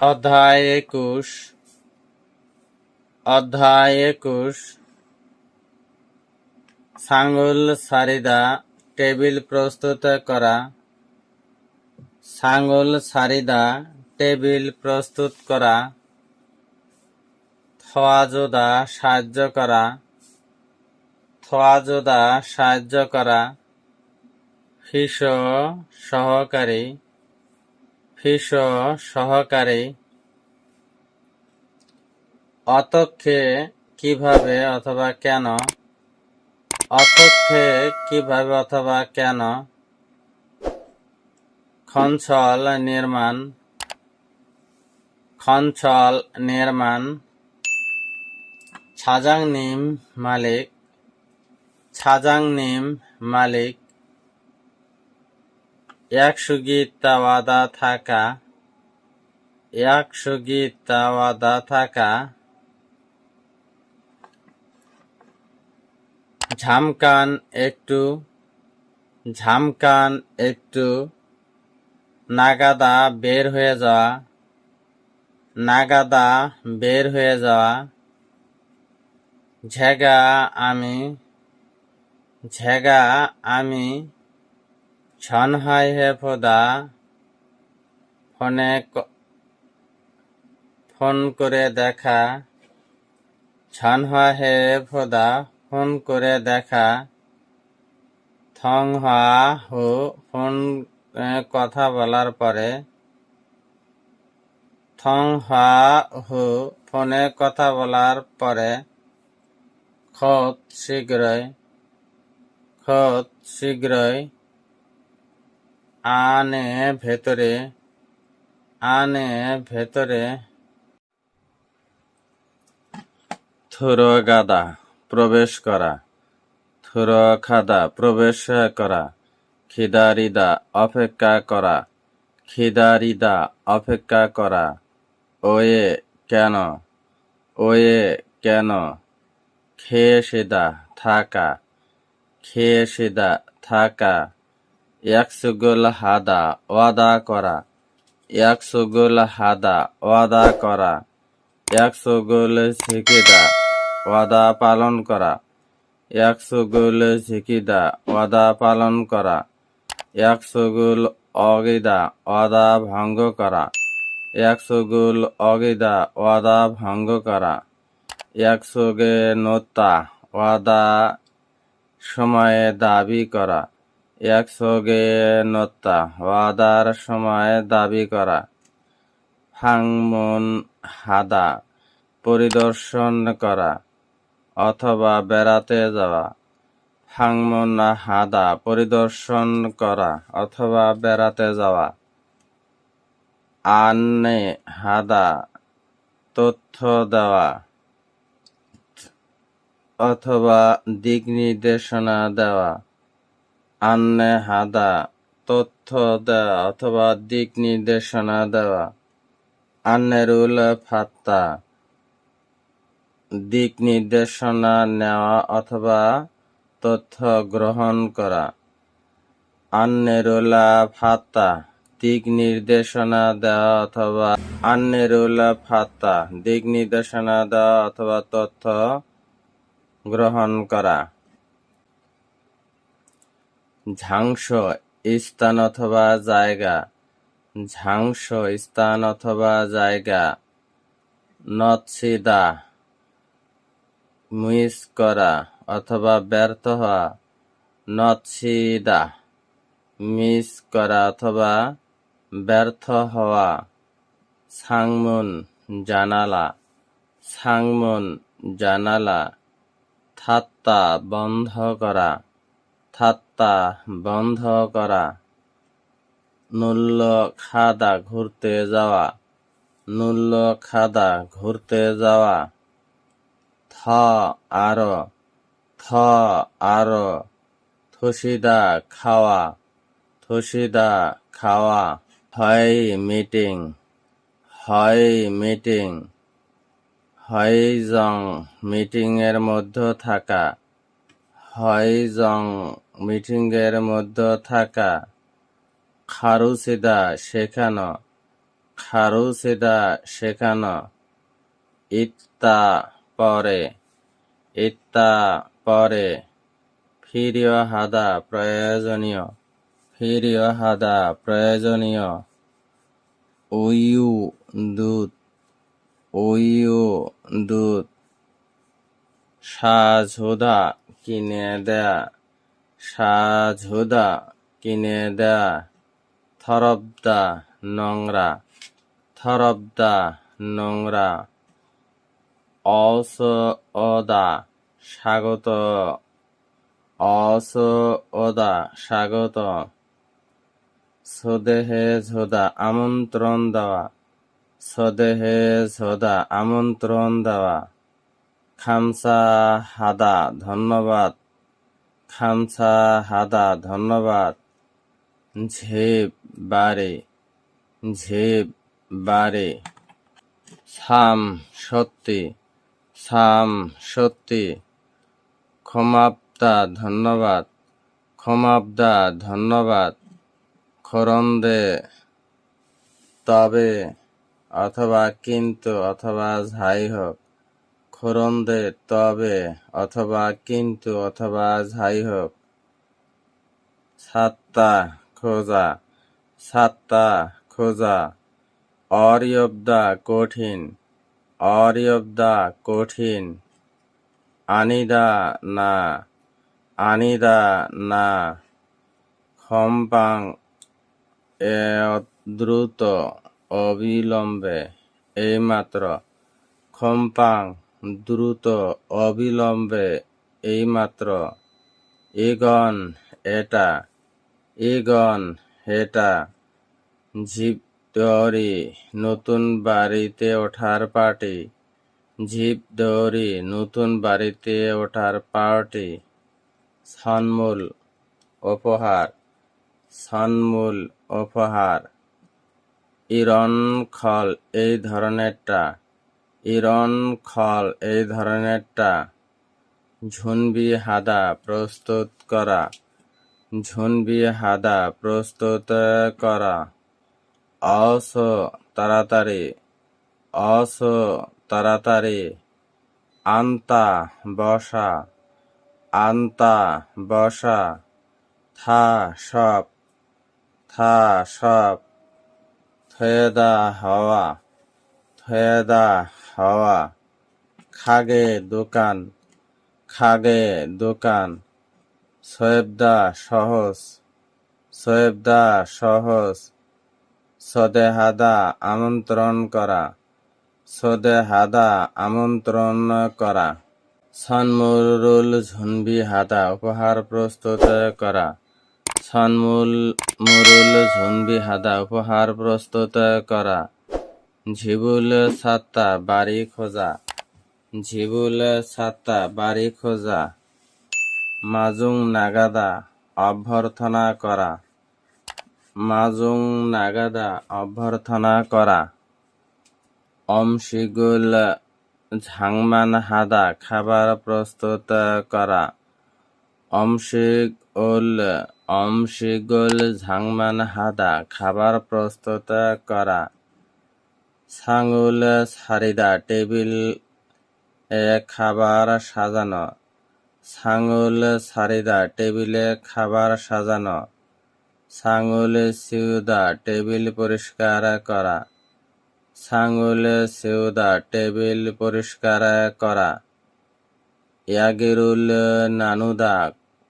অধ্যায় একুশ। অধ্যায় একুশ। সাঙ্গুল সারিদা, টেবিল প্রস্তুত করা। সাঙ্গুল সারিদা, টেবিল প্রস্তুত করা। থোয়াজোদা, সাহায্য করা। থোয়াজোদা, সাহায্য করা। ফিস সহকারী। ফিস সহকারী অতক্ষে কীভাবে অথবা কেন, অতক্ষে কীভাবে অথবা কেন খঞ্চল নির্মাণ খঞ্চল নির্মাণ, ছাজাং নিম মালিক, ছাজাং নিম মালিক একসুগীতাওয়াদা থাকা একসুগীতাওয়াদা থাকা, ঝামকান একটু ঝামকান একটু, নাগাদা বের হয়ে যাওয়া, নাগাদা বের হয়ে যাওয়া, ঝেগা আমি ঝেগা আমি ছনহাই হে ফোদা ফোনে ফোন করে দেখা ছনহা হে ফোদা ফোন করে দেখা থং হা ফোন কথা বলার পরে থং হা হু ফোনে কথা বলার পরে খত শীঘ্রই খত শীঘ্রই আনে ভেতরে আনে ভেতরে থুর গাদা প্রবেশ করা থুর খাদা প্রবেশ করা খিদারিদা অপেক্ষা করা খিদারিদা অপেক্ষা করা ওয়ে কেন ওয়ে কেন খেয়ে সেদা থাকা খেয়ে সেদা থাকা একসুগুল হাদা ওয়াদা করা। একসুগুল হাদা ওয়াদা করা। একসুগুল ঝিকিদা ওয়াদা পালন করা। একসুগুল ঝিকিদা ওয়াদা পালন করা। একসুগুল অগিদা ওয়াদা ভঙ্গ করা। একসুগুল অগিদা ওয়াদা ভঙ্গ করা। একসুগে নোতা ওয়াদা সময়ে দাবি করা। একসঙ্গে নত্তা, ওয়াদার সময় দাবি করা। ফাংমুন হাদা, পরিদর্শন করা অথবা বেড়াতে যাওয়া। ফাংমুন হাদা, পরিদর্শন করা অথবা বেড়াতে যাওয়া। আন্নে হাদা, তথ্য দেওয়া অথবা দিক নির্দেশনা দেওয়া। আন্নে হাদা, তথ্য দেওয়া অথবা দিক নির্দেশনা দেওয়া আন্নেরুল ফাত্তা, দিক নির্দেশনা নেওয়া অথবা তথ্য গ্রহণ করা। আন্নেরুলা ফাত্তা, দিক নির্দেশনা দেওয়া অথবা আন্নেরুলা ফাত্তা, দিক নির্দেশনা দেওয়া অথবা তথ্য গ্রহণ করা। ঝাংস স্থান অথবা জায়গা। ঝাংস স্থান অথবা জায়গা। নৎসিদা, মিস করা অথবা ব্যর্থ হওয়া। নৎসিদা, মিস করা অথবা ব্যর্থ হওয়া। সাংমুন, জানালা। সাংমুন, জানালা। থাত্তা, বন্ধ করা। থাত্তা বন্ধ করা, নুল্ল খাদা ঘুরতে যাওয়া, নুল্ল খাদা ঘুরতে যাওয়া, থ আরও থ আরও, থুসিদা খাওয়া থুসিদা খাওয়া, হয় মিটিং হয় মিটিং হইজং মিটিং এর মধ্যে থাকা হইজং মিটিং এর মধ্যে থাকা খারুসিদা শেখানো খারুসিদা শেখানো, ইত্তা পরে ইত্তা পরে ফিরিয় হাদা প্রয়োজনীয় ফিরিয় হাদা প্রয়োজনীয়, উইউ দুধ উইউ দুধ, সাজহুদা কিনে দেয়া, সাজহুদা কিনে দেয়া, থরবদা নোংরা থরবদা নোংরা অস অদা স্বাগত অস অদা স্বাগত, সদেহে ঝোদা আমন্ত্রণ দেওয়া, সদেহে ঝোদা আমন্ত্রণ দেওয়া। খামসা হাদা, ধন্যবাদ। খামসা হাদা, ধন্যবাদ। ঝেপ বারে ঝেপ বারে। সাম সত্যি সাম সত্যি। ক্ষমাপ্তা, ধন্যবাদ। ক্ষমাপ্তা, ধন্যবাদ। খরন্দে, তবে, অথবা কিন্তু, অথবা যাই হোক। খরন্দে, তবে অথবা কিন্তু অথবা যাই হোক সাত্তা খোঁজা সাত্তা খোঁজা। অরিয়ব্দা কঠিন অরিয়ব্দা কঠিন। আনিদা না আনিদা না। খম্পাং এ দ্রুত অবিলম্বে, এইমাত্র। খম্পাং দ্রুত অবিলম্বে এইমাত্র ইগন এটা ইগন এটা জিপ দৌড়ি নতুন বাড়িতে ওঠার পার্টি জিপ দৌড়ি নতুন বাড়িতে ওঠার পার্টি, সন্মূল উপহার সন্মূল উপহার ইরন খল এই ধরনেরটা ইরন খল এই ধরনেরটা। ঝুনবি হাদা প্রস্তুত করা। ঝুনবি হাদা প্রস্তুত করা। অস তাড়াতাড়ি। অস তাড়াতাড়ি। আন্তা বসা। আন্তা বসা। থা সব। থা সব। থয়েদা হাওয়া। থয়েদা হাওয়া খাগে দোকান খাগে দোকান। সোয়েবদা সহজ সোয়েবদা সহজ। সদেহাদা আমন্ত্রণ করা সদেহাদা আমন্ত্রণ করা। সন্মুরুল ঝুনবি হাদা উপহার প্রস্তুত করা। সন্মুল মুরুল ঝুনবি হাদা উপহার প্রস্তুত করা। ঝিবুল সাত্তা, বাড়ি খোঁজা। ঝিবুল সাত্তা, বাড়ি খোঁজা। মাজুং নাগাদা, অভ্যর্থনা করা। মাজুং নাগাদা, অভ্যর্থনা করা। অমশিগুল ঝাংমান হাদা, খাবার প্রস্তুত করা। অমশিগ উল অমশিগুল ঝাংমান হাদা, খাবার প্রস্তুত করা। সাঙ্গুল সারিদা টেবিল এ খাবার সাজানো। সাঙ্গুল সারিদা টেবিলে খাবার সাজানো। সাঙ্গুল সিউদা টেবিল পরিষ্কার করা। সাঙ্গুল সিউদা টেবিল পরিষ্কার করা। ইয়াগিরুল নানুদা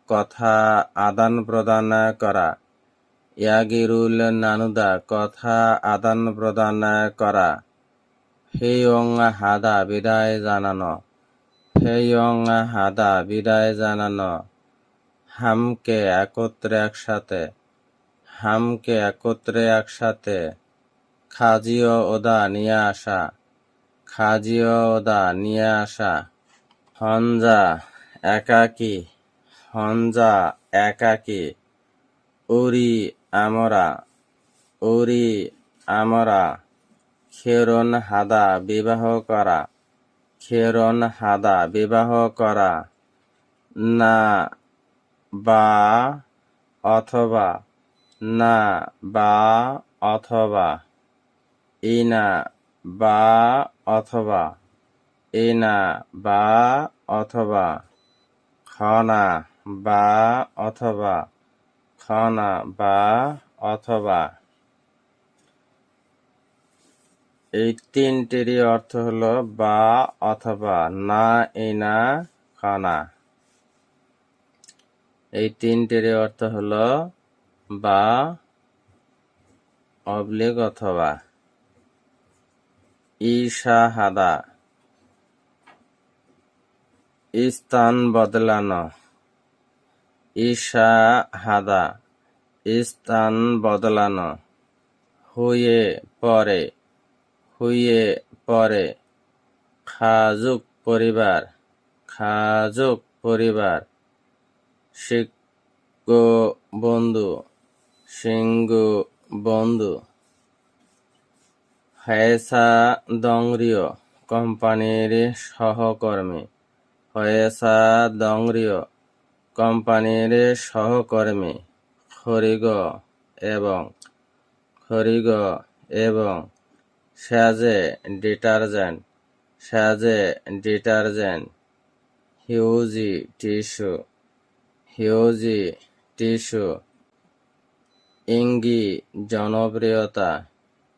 কথা আদান প্রদান করা। ইয়াগিরুল নানুদা, কথা আদান প্রদান করা। ফেয়ং হাদা, বিদায় জানানো। ফেয়ং হাদা, বিদায় জানানো। হামকে একত্রে একসাথে। হামকে একত্রে একসাথে। খাজিও ওদা, নিয়ে আসা। খাজিও ওদা, নিয়ে আসা। হঞ্জা একাকী। হঞ্জা একাকী। উরি আমরা উরি আমরা খেরন হাদা বিবাহ করা খেরন হাদা বিবাহ করা, না বা অথবা, না বা অথবা, ইনা বা অথবা, ইনা বা অথবা, খনা বা অথবা খনা বা অথবা এই তিনটিরই অর্থ হলো বা অথবা, না ইনা খনা। এই তিনটিরই অর্থ হলো বা অবলিক অথবা। ইশাহাদা স্থান বদলানো। ইশাহাদা স্থান বদলানো, হুয়ে পরে হুয়ে পরে, খাজুক পরিবার খাজুক পরিবার শিঙ্গু বন্ধু সিঙ্গু বন্ধু। হয়েসা দংরিও কোম্পানির সহকর্মী। হয়েসা দংরিও কোম্পানির সহকর্মী খরিগ এবং খরিগ এবং সাজে ডিটারজেন্ট সাজে ডিটারজেন্ট, হিউজি টিস্যু হিউজি টিস্যু, ইঙ্গি জনপ্রিয়তা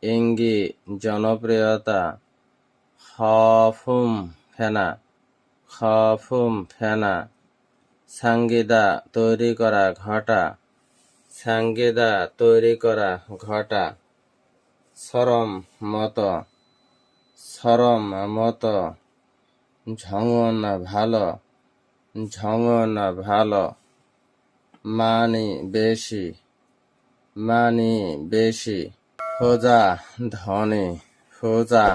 ইঙ্গি জনপ্রিয়তা খফুম ফেনা খফুম ফেনা সাঙ্গীদা তৈরি করা ঘটা, সাঙ্গীদা তৈরি করা ঘটা, সরম মত সরম মত, ঝঙন ভালো ঝঙন ভালো, মানি বেশি মানি বেশি ফোজা ধনী ফোজা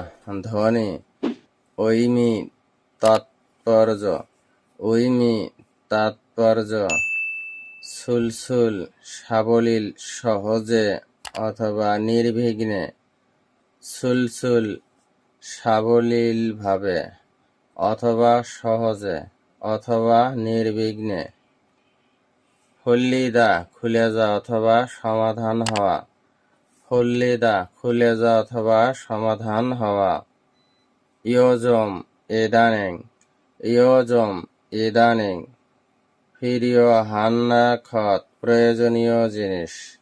ধনী, ঐমি তাৎপর্য, ঐমি তাৎপর্য সুলসুল, সাবলীল, সহজে অথবা নির্বিঘ্নে। সুলসুল, সাবলীলভাবে অথবা সহজে অথবা নির্বিঘ্নে। হল্লিদা, খুলে যা অথবা সমাধান হওয়া। হল্লিদা, খুলে যা অথবা সমাধান হওয়া। ইয়জম, ইদানিং। ইয়জম, ইদানিং। ফিরিয় হান্না খত, প্রয়োজনীয় জিনিস।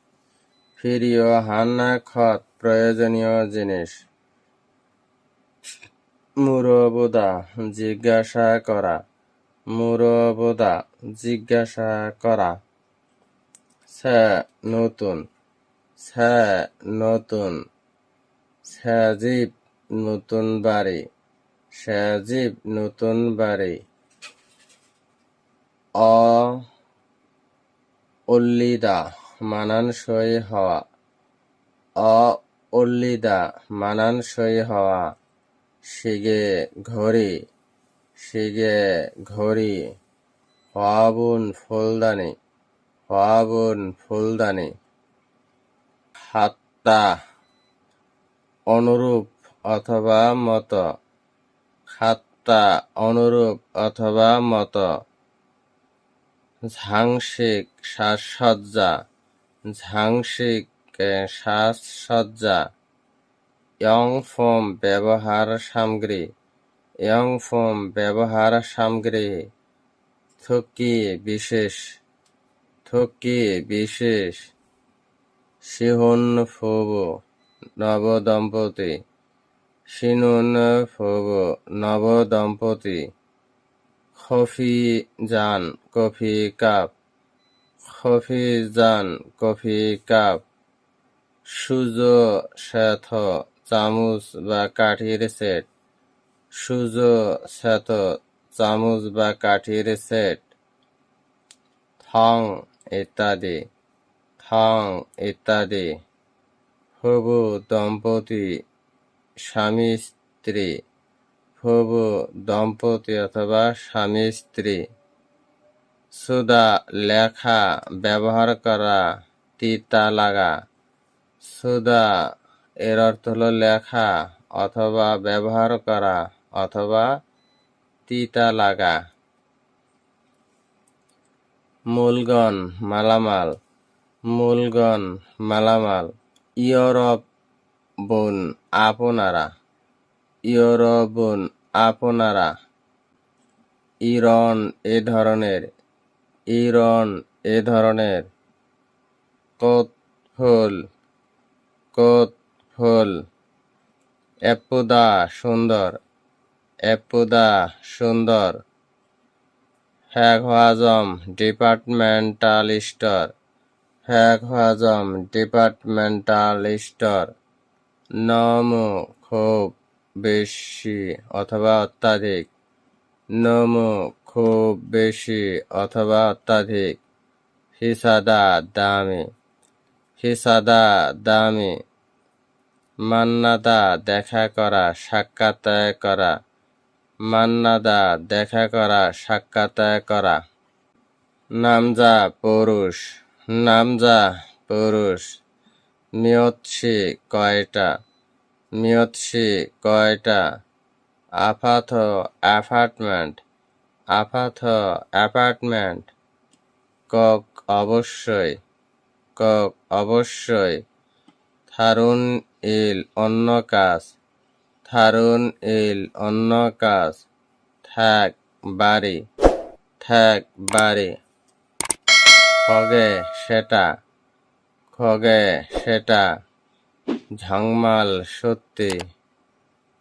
ফিরিয় হান্না খত, প্রয়োজনীয় জিনিস। মুরবুদা, জিজ্ঞাসা করা। মুরবুদা, জিজ্ঞাসা করা। সে নতুন। সে নতুন। সাজীব নতুন বাড়ি। সাজীব নতুন বাড়ি। অ অল্লিদা মানানসই হওয়া। অ অল্লিদা মানানসই হওয়া। শিগে ঘড়ি শিগে ঘড়ি হওয়াবুন ফুলদানি হওয়াবুন ফুলদানি। হাত্তা, অনুরূপ অথবা মত। খাত্তা অনুরূপ অথবা মত। ঝাংসিক সাজসজ্জা ঝাংসিক সাজসজ্জা ইয়ং ফোম ব্যবহার সামগ্রী ইয়ং ফোম ব্যবহার সামগ্রী, থকি বিশেষ থকি বিশেষ শিহুন ফুব নবদম্পতি শিনুন ফুব নবদম্পতি। কফি জান, কফি কাপ। কফি জান, কফি কাপ। সুজ, শ্বেত, চামচ বা কাঠির সেট। সুজো, শ্বেত, চামচ বা কাঠির সেট। থং ইত্যাদি থং ইত্যাদি। হবু দম্পতি, স্বামী স্ত্রী। হবু দম্পতি অথবা স্বামী স্ত্রী। সুদা লেখা, ব্যবহার করা, তিতা লাগা। সুদা এর অর্থ হলো লেখা অথবা ব্যবহার করা অথবা তিতা লাগা। মূলগণ, মালামাল। মূলগণ, মালামাল। ইউরোপ বোন আপনারা। ইয়রবুন আপনারা। ইরন এ ধরনের, ইরন এ ধরনের। কোত ফুল কোত ফুল এপুদা সুন্দর এপুদা সুন্দর। হ্যাগ হজম ডিপার্টমেন্টাল স্টোর হ্যাগ হজম ডিপার্টমেন্টাল স্টোর নমু খুব। বেশি অথবা অত্যাধিক। নমু, খুব বেশি অথবা অত্যাধিক। হিসাদা, দামি। হিসাদা, দামি। মান্নাদা, দেখা করা সাক্ষাৎ করা। মান্নাদা, দেখা করা সাক্ষাৎ করা। নামজা, পুরুষ। নামজা, পুরুষ। মিয়ৎসি কয়টা? মিয়ৎসি কয়টা? আপাথ অ্যাপার্টমেন্ট। আপাথ অ্যাপার্টমেন্ট। কক অবশ্যই। কক অবশ্যই। থারুন ইল অন্য কাজ। থারুন ইল অন্য কাজ। থাক বাড়ি। থাক বাড়ি। খগে সেটা। খগে সেটা। ঝংমাল সত্যি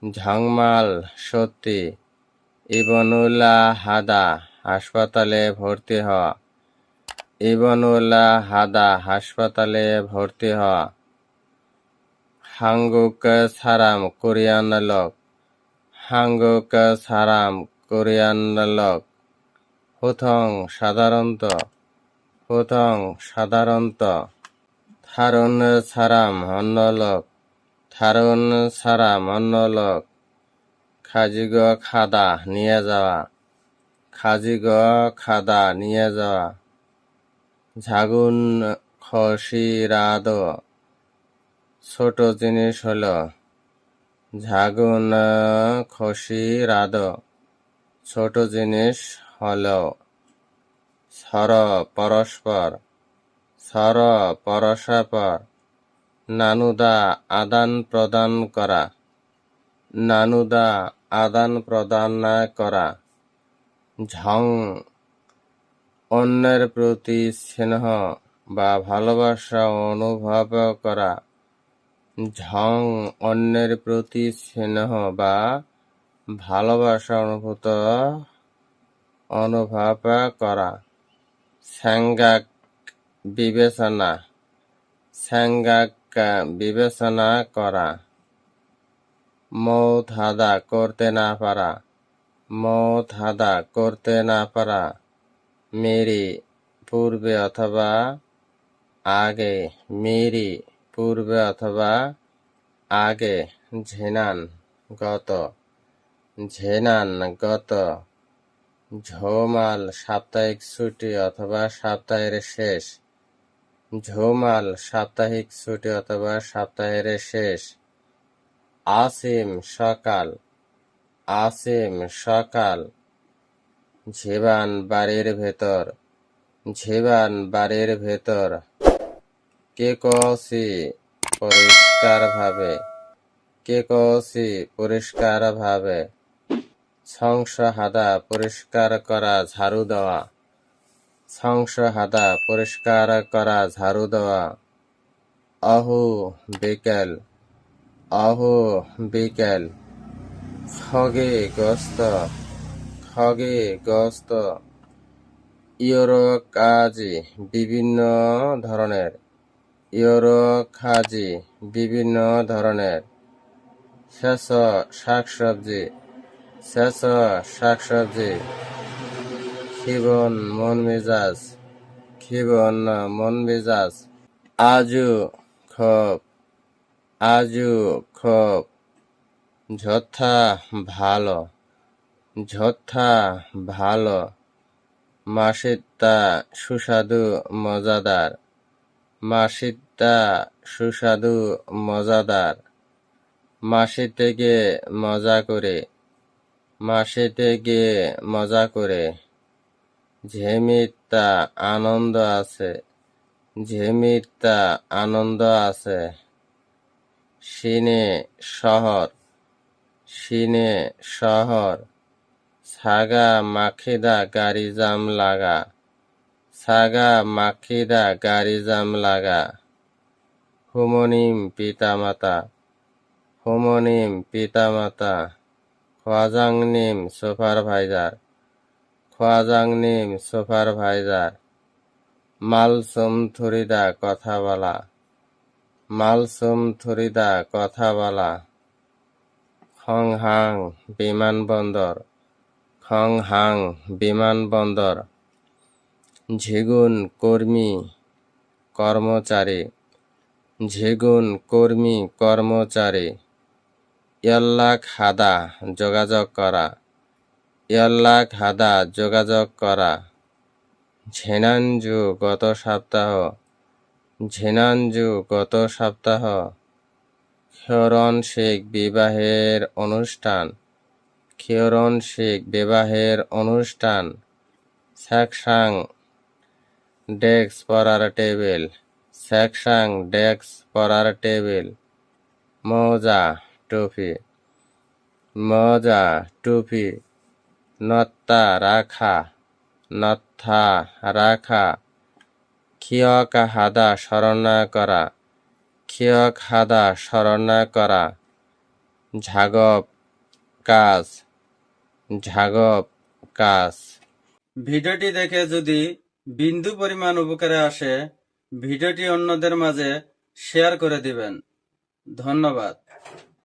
ঝংমাল সত্যি। ইবনুল্লাহ হাদা হাসপাতালে ভর্তি হওয়া ইবনুল্লাহ হাদা হাসপাতালে ভর্তি হওয়া হাঙ্গুক সারাম কোরিয়ান লোক। হাঙ্গুক সারাম কোরিয়ান লোক। হুথং সাধারণত হুথং সাধারণত। থারুন সারাম অন্য লোক থারুন সারাম অন্য খাজিগ খাদা নিয়ে যাওয়া, খাজিগ খাদা নিয়ে যাওয়া। ঝাগুন খসি খসিরাদ ছোট জিনিস হল ঝাগুন খসি খসিরাদ ছোট জিনিস হল সর পরস্পর। সর পরস্পর, নানুদা আদান প্রদান করা। নানুদা আদান প্রদান না করা। ঝং, অন্যের প্রতি স্নেহ বা ভালোবাসা অনুভব করা। ঝং, অন্যের প্রতি স্নেহ বা ভালোবাসা অনুভূত, অনুভব করা। স্যাঙ্গাক বিবেচনা বিবেচনা করা মৌত হাদা করতে না পারা মৌত হাদা করতে না পারা, মেরি পূর্বে অথবা আগে, মেরি পূর্বে অথবা আগে, ঝেনান গত ঝেনান গত, ঝোমাল সাপ্তাহিক ছুটি অথবা সপ্তাহের শেষ ঝোমাল, সাপ্তাহিক ছুটি অথবা সপ্তাহের শেষ। আসিম, সকাল। আসিম, সকাল। ঝিবান বাড়ির ভেতর। ঝিবান বাড়ির ভেতর। কে কসি পরিষ্কার ভাবে কে কসি পরিষ্কার ভাবে সংস হাদা পরিষ্কার করা ঝাড়ু দেওয়া। সংস হাদা পরিষ্কার করা, ঝাড়ু দেওয়া। অহু, বিকেল। অহু, বিকেল। খগে গস্ত খগে গস্ত। ইউরো কাজি বিভিন্ন ধরনের। ইউরো খাজি বিভিন্ন ধরনের। শেষ শাকসবজি শেষ শাকসবজি। খিবন মন মেজাজ খিবন মন মেজাজ। আজু খোপ আজু খোপ যথা ভালো যথা ভালো। মাসিত্তা সুস্বাদু মজাদার মাসিত্তা সুস্বাদু মজাদার। মাসিতে গিয়ে মজা করে মাসিতে গিয়ে মজা করে। ঝেমিত্তা আনন্দ আছে ঝেমিত্তা আনন্দ আছে। সিনে শহর সিনে শহর, ছাগা মাখিদা গাড়ি জাম লাগা, ছাগা মাখিদা গাড়ি জাম লাগা। হুমনিম পিতামাতা হুমনিম পিতামাতা খোয়াজাংনিম সুপারভাইজার খোয়াজাংনিম সুপারভাইজার। মালসুম থুরিদা কথা বলা মালসুম থুরিদা কথা বলা খংহাং, বিমানবন্দর। খংহাং, বিমানবন্দর। ঝিগুন, কর্মী, কর্মচারী। ঝিগুন, কর্মী, কর্মচারী। ইয়াল্লাক, হাদা, যোগাযোগ করা। ইয়াল্লাক হাদা, যোগাযোগ করা। ঝেনানজু গত সপ্তাহ। ঝেনানজু গত সপ্তাহ। ক্ষরণ শেখ বিবাহের অনুষ্ঠান। ক্ষরণ শেখ বিবাহের অনুষ্ঠান। স্যাকসাং ডেস্ক পড়ার টেবিল। স্যাকসাং ডেস্ক পড়ার টেবিল। মোজা টুপি। মজা টুপি। নত্তা রাখা নথা রাখা ক্ষিয়ক হাদা স্মরণা করা ক্ষিয়ক হাদা স্মরণা করা ঝাগপ কাজ, ঝাগব কাজ। ভিডিওটি দেখে যদি বিন্দু পরিমাণ উপকারে আসে, ভিডিওটি অন্যদের মাঝে শেয়ার করে দিবেন। ধন্যবাদ।